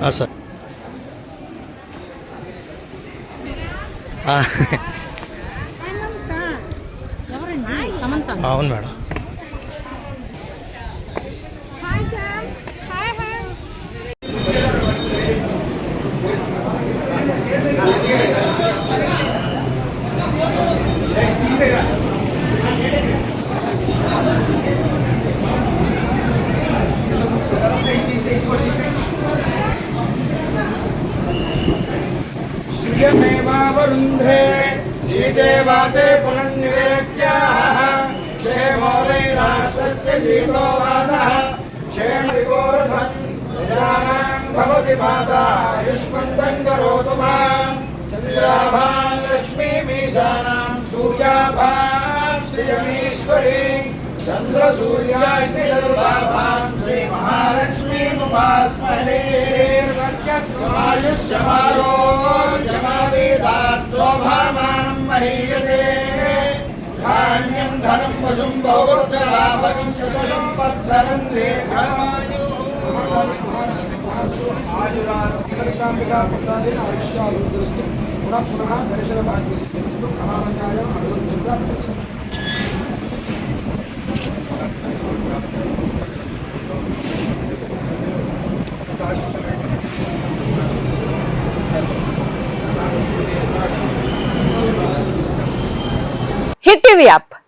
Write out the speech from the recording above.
ఆ, సార్ ఆ, ఎవరండి సమంత అవును మేడం హాయ్ यज्ञमेवावरुन्धे श्रीदेवाते पुनर्निवेद्याः। क्षेमो वै राष्ट्रस्य शीतो वादः। क्षेमविगोरथन् प्रजानां भवसि माता युष्मन्तम् करोतु माम्। चन्द्राभां लक्ष्मीमीशानां सूर्याभां श्रियमीश्वरीं चन्द्रसूर्याग्निसर्वाभां श्रीमहालक्ष्मीमुपास्महे। आयुष्यमारोग्यम पशुं बहुवृद्धलाभकं शतसंवत्सरं ఆయురారోగ్యకాంబికా ప్రసాదేన ఆయుష్యాభివృద్ధిరస్తు పునః పునః దర్శన భాగ్యసిద్ధిరస్తు అనారోగ్యాయ అభివృద్ధిం ప్రాప్తిరస్తు హిట్ టీవీ యాప్